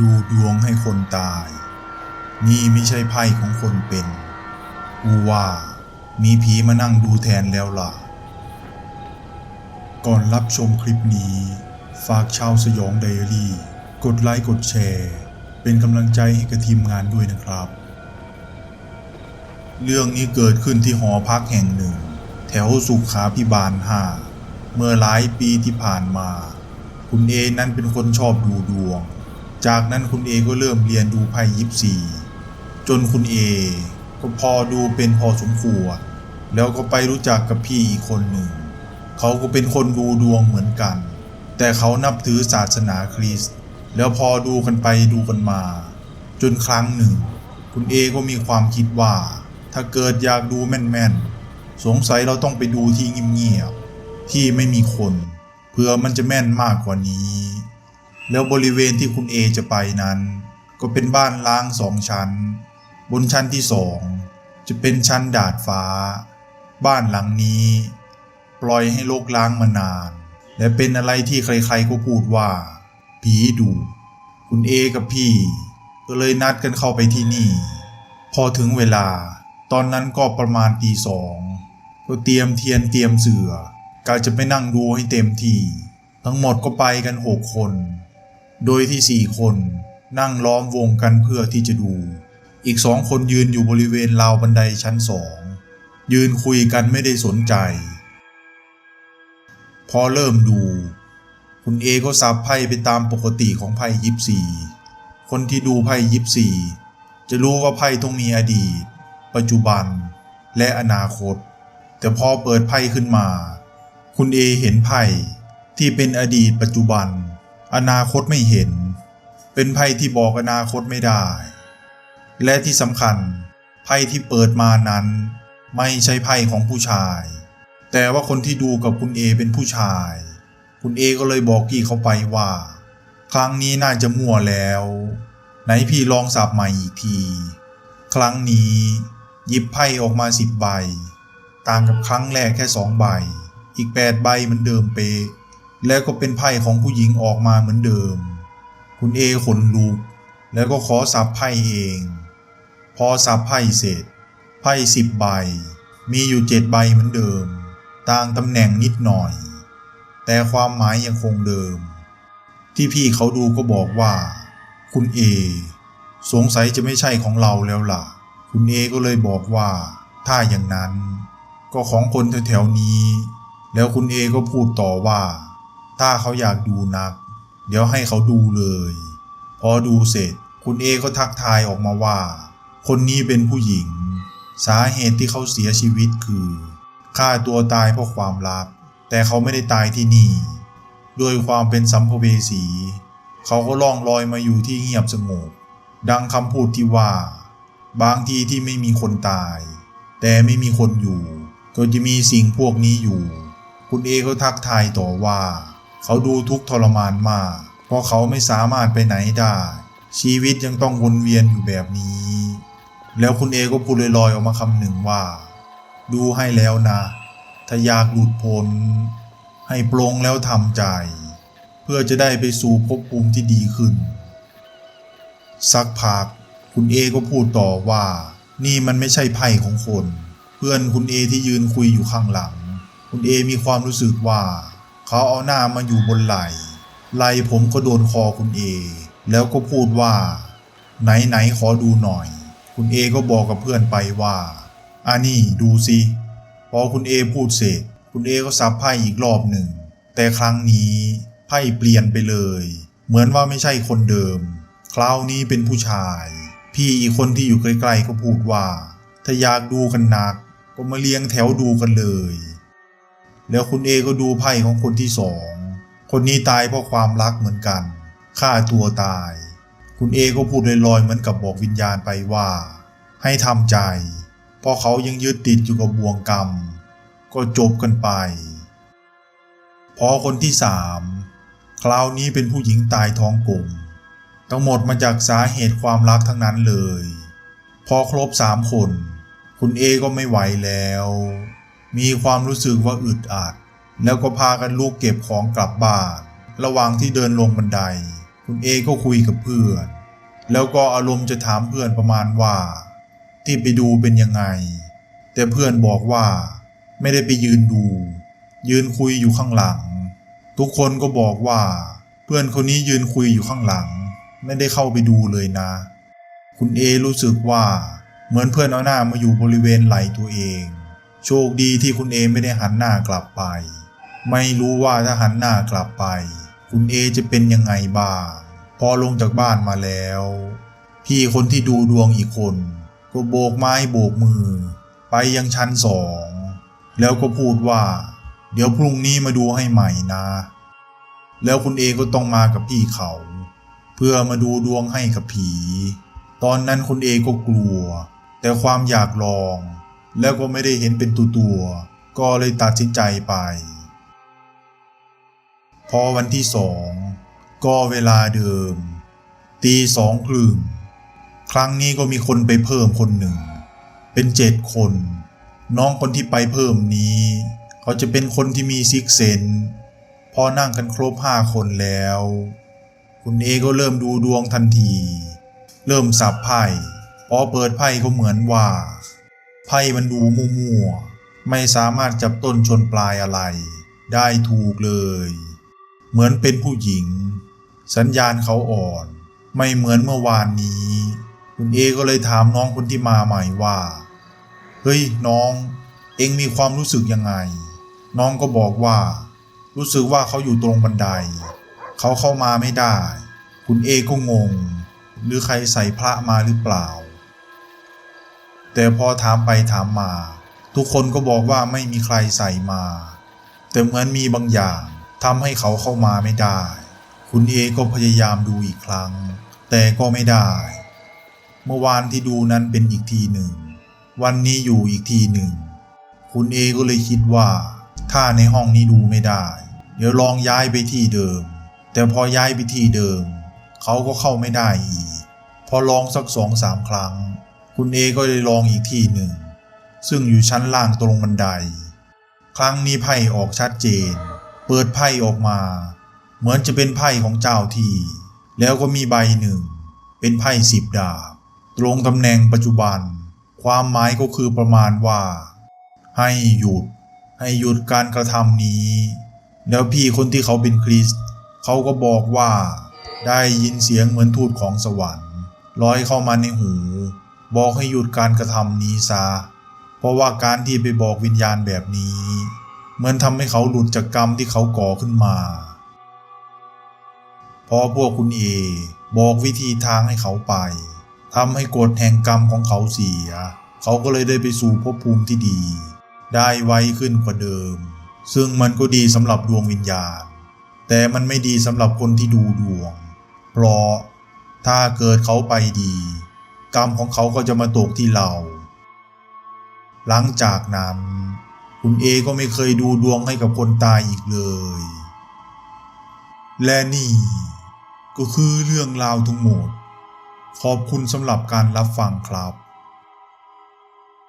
ดูดวงให้คนตาย นี่ไม่ใช่ไพ่ของคนเป็นกูว่ามีผีมานั่งดูแทนแล้วล่ะ ก่อนรับชมคลิปนี้ ฝากชาวสยองไดอารี่ กดไลค์กดแชร์ เป็นกำลังใจให้กับทีมงานด้วยนะครับ เรื่องนี้เกิดขึ้นที่หอพักแห่งหนึ่ง แถวสุขาพิบาลห้าเมื่อหลายปีที่ผ่านมา คุณเอนั้นเป็นคนชอบดูดวง จากนั้นคุณเอก็เริ่มเรียนดูไพ่ยิปซีจนคุณเอก็พอดูเป็นพอสมควรแล้วก็ไปรู้จักกับพี่อีกคนหนึ่ง เขาก็เป็นคนดูดวงเหมือนกัน แต่เขานับถือศาสนาคริสต์แล้วพอดูกันไปดูกันมา จนครั้งหนึ่ง คุณเอก็มีความคิดว่า ถ้าเกิดอยากดูแม่นๆ สงสัยเราต้องไปดูที่เงียบๆที่ไม่มีคน เพื่อมันจะแม่นมากกว่านี้ แล้วบริเวณที่คุณเอจะไปนั้น ก็เป็นบ้านล้างสองชั้น บนชั้นที่สองจะเป็นชั้นดาดฟ้า บ้านหลังนี้ ปล่อยให้โลกล้างมานาน และเป็นอะไรที่ใครๆก็พูดว่า ผีดุคุณเอกับพี่ ก็เลยนัดกันเข้าไปที่นี่ พอถึงเวลา ตอนนั้นก็ประมาณตีสองก็เตรียมเทียนเตรียมเสือกาจะไปนั่งดูให้เต็มที่ ทั้งหมดก็ไปกันหกคน โดยที่สี่คนนั่งล้อมวงกันเพื่อที่จะดู อีกสองคนยืนอยู่บริเวณราวบันไดชั้นสอง ยืนคุยกันไม่ได้สนใจ พอเริ่มดู คุณเอก็สับไพ่ไปตามปกติของไพ่ยิปซีคนที่ดูไพ่ยิปซีจะรู้ว่าไพ่ต้องมีอดีต ปัจจุบัน และอนาคต แต่พอเปิดไพ่ขึ้นมา คุณเอเห็นไพ่ที่เป็นอดีตปัจจุบัน อนาคตไม่เห็น เป็นไพ่ที่บอกอนาคตไม่ได้ และที่สำคัญ ไพ่ที่เปิดมานั้น ไม่ใช่ไพ่ของผู้ชาย แต่ว่าคนที่ดูกับคุณเอเป็นผู้ชาย คุณเอก็เลยบอกพี่เขาไปว่า ครั้งนี้น่าจะมั่วแล้ว ไหนพี่ลองสับใหม่อีกที ครั้งนี้หยิบไพ่ออกมาสิบใบ ต่างกับครั้งแรกแค่สองใบ อีกแปดใบเหมือนเดิมเป๊ะ แล้วก็เป็นไพ่ของผู้หญิงออกมาเหมือนเดิม คุณเอขนลุกแล้วก็ขอสับไพ่เอง พอสับไพ่เสร็จ ไพ่สิบใบ มีอยู่เจ็ดใบเหมือนเดิม ต่างตำแหน่งนิดหน่อย แต่ความหมายยังคงเดิม ที่พี่เขาดูก็บอกว่า คุณเอสงสัยจะไม่ใช่ของเราแล้วล่ะ คุณเอก็เลยบอกว่า ถ้าอย่างนั้น ก็ของคนแถวๆนี้ แล้วคุณเอก็พูดต่อว่า ถ้าเขาอยากดูนัก เดี๋ยวให้เขาดูเลย พอดูเสร็จ คุณเอก็ทักทายออกมาว่า คนนี้เป็นผู้หญิง สาเหตุที่เขาเสียชีวิตคือฆ่าตัวตายเพราะความรัก แต่เขาไม่ได้ตายที่นี่ด้วยความเป็นสัมภเวสี เขาก็ล่องลอยมาอยู่ที่เงียบสงบ ดังคำพูดที่ว่า บางทีที่ไม่มีคนตาย แต่ไม่มีคนอยู่ ก็จะมีสิ่งพวกนี้อยู่ คุณเอก็ทักทายต่อว่า เขาดูทุกข์ทรมานมาก เพราะเขาไม่สามารถไปไหนได้ ชีวิตยังต้องวนเวียนอยู่แบบนี้ แล้วคุณเอก็พูดลอยๆออกมาคำหนึ่งว่า ดูให้แล้วนะ ถ้าอยากหลุดพ้น ให้ปลงแล้วทำใจ เพื่อจะได้ไปสู่ภพภูมิที่ดีขึ้น สักพักคุณเอก็พูดต่อว่า นี่มันไม่ใช่ไพ่ของคน เพื่อนคุณเอที่ยืนคุยอยู่ข้างหลัง คุณเอมีความรู้สึกว่า เขาเอาหน้ามาอยู่บนไหล่ไหล่ผมก็โดนคอคุณเอ แล้วก็พูดว่า ไหนไหนขอดูหน่อย คุณเอก็บอกกับเพื่อนไปว่าอันนี้ดูสิพอคุณเอพูดเสร็จ คุณเอก็สับไพ่อีกรอบหนึ่ง แต่ครั้งนี้ไพ่เปลี่ยนไปเลย เหมือนว่าไม่ใช่คนเดิม คราวนี้เป็นผู้ชาย พี่อีกคนที่อยู่ใกล้ๆก็พูดว่า ถ้าอยากดูกันนัก ก็มาเลี้ยงแถวดูกันเลย แล้วคุณเอก็ดูไพ่ของคนที่สอง คนนี้ตายเพราะความรักเหมือนกันฆ่าตัวตาย คุณเอก็พูดลอยๆเหมือนกับบอกวิญญาณไปว่า ให้ทำใจ เพราะเขายังยึดติดอยู่กับบ่วงกรรม ก็จบกันไป พอคนที่สามคราวนี้เป็นผู้หญิงตายท้องกลมทั้งหมดมาจากสาเหตุความรักทั้งนั้นเลย พอครบสามคน คุณเอก็ไม่ไหวแล้ว มีความรู้สึกว่าอึดอัด แล้วก็พากันลูกเก็บของกลับบ้าน ระหว่างที่เดินลงบันได คุณเอก็คุยกับเพื่อน แล้วก็อารมณ์จะถามเพื่อนประมาณว่า ที่ไปดูเป็นยังไง แต่เพื่อนบอกว่า ไม่ได้ไปยืนดู ยืนคุยอยู่ข้างหลัง ทุกคนก็บอกว่า เพื่อนคนนี้ยืนคุยอยู่ข้างหลัง ไม่ได้เข้าไปดูเลยนะ คุณเอรู้สึกว่าเหมือนเพื่อนเอาหน้ามาอยู่บริเวณไหล่ตัวเอง โชคดีที่คุณเอไม่ได้หันหน้ากลับไป ไม่รู้ว่าถ้าหันหน้ากลับไป คุณเอจะเป็นยังไงบ้าง พอลงจากบ้านมาแล้ว พี่คนที่ดูดวงอีกคน ก็โบกไม้โบกมือ ไปยังชั้นสอง แล้วก็พูดว่า เดี๋ยวพรุ่งนี้มาดูให้ใหม่นะ แล้วคุณเอก็ต้องมากับพี่เขา เพื่อมาดูดวงให้กับผี ตอนนั้นคุณเอก็กลัว แต่ความอยากลอง แล้วก็ไม่ได้เห็นเป็นตัวตัวๆก็เลยตัดสินใจไป พอวันที่สองก็เวลาเดิม ตีสองครึ่งครั้งนี้ก็มีคนไปเพิ่มคนหนึ่ง เป็นเจ็ดคน น้องคนที่ไปเพิ่มนี้ เขาจะเป็นคนที่มีซิกเซนพอนั่งกันครบห้าคนแล้ว คุณเอก็เริ่มดูดวงทันที เริ่มสับไพ่พอเปิดไพ่ก็เหมือนว่า ไพ่มันดูมั่วๆไม่สามารถจับต้นชนปลายอะไร ได้ถูกเลย เหมือนเป็นผู้หญิง สัญญาณเขาอ่อน ไม่เหมือนเมื่อวานนี้ คุณเอก็เลยถามน้องคนที่มาใหม่ว่า เฮ้ยน้อง เองมีความรู้สึกยังไง น้องก็บอกว่า รู้สึกว่าเขาอยู่ตรงบันได เขาเข้ามาไม่ได้ คุณเอก็งง หรือใครใส่พระมาหรือเปล่า แต่พอถามไปถามมา ทุกคนก็บอกว่าไม่มีใครใส่มา แต่เหมือนมีบางอย่างทำให้เขาเข้ามาไม่ได้ คุณเอก็พยายามดูอีกครั้ง แต่ก็ไม่ได้ เมื่อวานที่ดูนั้นเป็นอีกทีหนึ่ง วันนี้อยู่อีกทีหนึ่ง คุณเอก็เลยคิดว่า ถ้าในห้องนี้ดูไม่ได้ เดี๋ยวลองย้ายไปที่เดิม แต่พอย้ายไปที่เดิม เขาก็เข้าไม่ได้อีก พอลองสักสองสามครั้ง คุณเอก็เลยลองอีกที่หนึ่ง ซึ่งอยู่ชั้นล่างตรงบันได ครั้งนี้ไพ่ออกชัดเจน เปิดไพ่ออกมา เหมือนจะเป็นไพ่ของเจ้าที่ แล้วก็มีใบหนึ่ง เป็นไพ่สิบดาบ ตรงตำแหน่งปัจจุบัน ความหมายก็คือประมาณว่า ให้หยุด ให้หยุดการกระทำนี้ แล้วพี่คนที่เขาเป็นคริสเขาก็บอกว่า ได้ยินเสียงเหมือนทูตของสวรรค์ลอยเข้ามาในหู บอกให้หยุดการกระทำนี้ซะเพราะว่าการที่ไปบอกวิญญาณแบบนี้ เหมือนทำให้เขาหลุดจากกรรมที่เขาก่อขึ้นมาพอพวกคุณเอบอกวิธีทางให้เขาไปทำให้กฎแห่งกรรมของเขาเสีย เขาก็เลยได้ไปสู่ภพภูมิที่ดี ได้ไวขึ้นกว่าเดิม ซึ่งมันก็ดีสำหรับดวงวิญญาณ แต่มันไม่ดีสำหรับคนที่ดูดวง เพราะถ้าเกิดเขาไปดี กรรมของเขาก็จะมาตกที่เรา หลังจากนั้น คุณเอก็ไม่เคยดูดวงให้กับคนตายอีกเลย และนี่ก็คือเรื่องราวทั้งหมด ขอบคุณสำหรับการรับฟังครับ